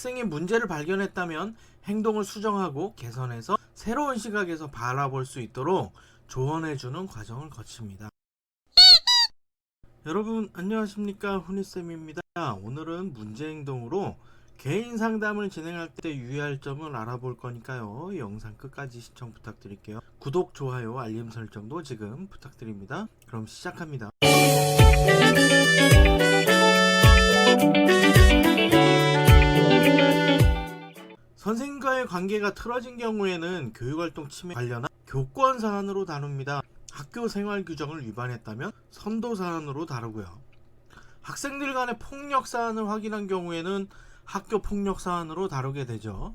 학생이 문제를 발견했다면 행동을 수정하고 개선해서 새로운 시각에서 바라볼 수 있도록 조언해주는 과정을 거칩니다. 여러분 안녕하십니까 훈이쌤입니다. 오늘은 문제 행동으로 개인 상담을 진행할 때 유의할 점을 알아볼 거니까요. 영상 끝까지 시청 부탁드릴게요. 구독, 좋아요, 알림 설정도 지금 부탁드립니다. 그럼 시작합니다. 선생님과의 관계가 틀어진 경우에는 교육활동 침해 관련한 교권 사안으로 다룹니다. 학교 생활 규정을 위반했다면 선도 사안으로 다루고요. 학생들 간의 폭력 사안을 확인한 경우에는 학교 폭력 사안으로 다루게 되죠.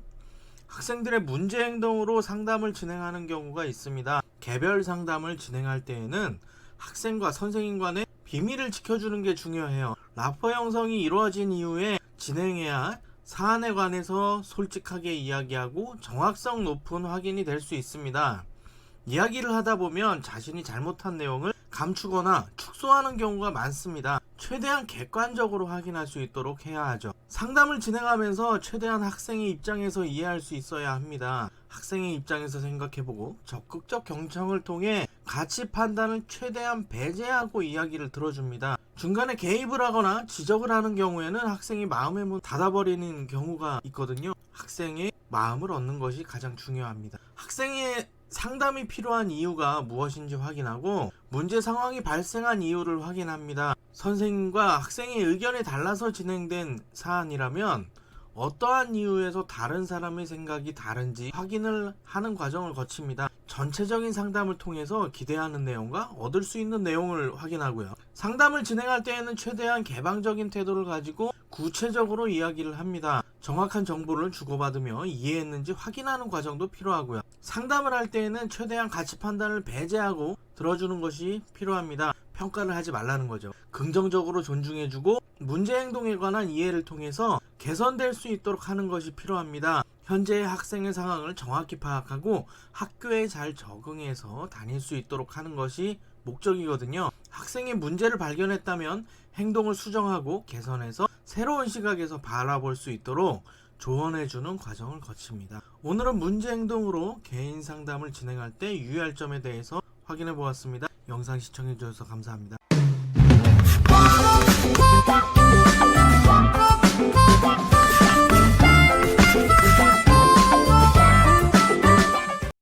학생들의 문제 행동으로 상담을 진행하는 경우가 있습니다. 개별 상담을 진행할 때에는 학생과 선생님 간의 비밀을 지켜주는 게 중요해요. 라퍼 형성이 이루어진 이후에 진행해야 할 사안에 관해서 솔직하게 이야기하고 정확성 높은 확인이 될 수 있습니다. 이야기를 하다 보면 자신이 잘못한 내용을 감추거나 축소하는 경우가 많습니다. 최대한 객관적으로 확인할 수 있도록 해야 하죠. 상담을 진행하면서 최대한 학생의 입장에서 이해할 수 있어야 합니다. 학생의 입장에서 생각해보고 적극적 경청을 통해 가치 판단을 최대한 배제하고 이야기를 들어줍니다. 중간에 개입을 하거나 지적을 하는 경우에는 학생이 마음의 문 닫아버리는 경우가 있거든요. 학생의 마음을 얻는 것이 가장 중요합니다. 학생의 상담이 필요한 이유가 무엇인지 확인하고 문제 상황이 발생한 이유를 확인합니다. 선생님과 학생의 의견이 달라서 진행된 사안이라면 어떠한 이유에서 다른 사람의 생각이 다른지 확인을 하는 과정을 거칩니다. 전체적인 상담을 통해서 기대하는 내용과 얻을 수 있는 내용을 확인하고요. 상담을 진행할 때에는 최대한 개방적인 태도를 가지고 구체적으로 이야기를 합니다. 정확한 정보를 주고받으며 이해했는지 확인하는 과정도 필요하고요. 상담을 할 때에는 최대한 가치 판단을 배제하고 들어주는 것이 필요합니다. 평가를 하지 말라는 거죠. 긍정적으로 존중해주고 문제 행동에 관한 이해를 통해서 개선될 수 있도록 하는 것이 필요합니다. 현재의 학생의 상황을 정확히 파악하고 학교에 잘 적응해서 다닐 수 있도록 하는 것이 목적이거든요. 학생이 문제를 발견했다면 행동을 수정하고 개선해서 새로운 시각에서 바라볼 수 있도록 조언해주는 과정을 거칩니다. 오늘은 문제 행동으로 개인 상담을 진행할 때 유의할 점에 대해서 확인해 보았습니다. 영상 시청해 주셔서 감사합니다. Thank you.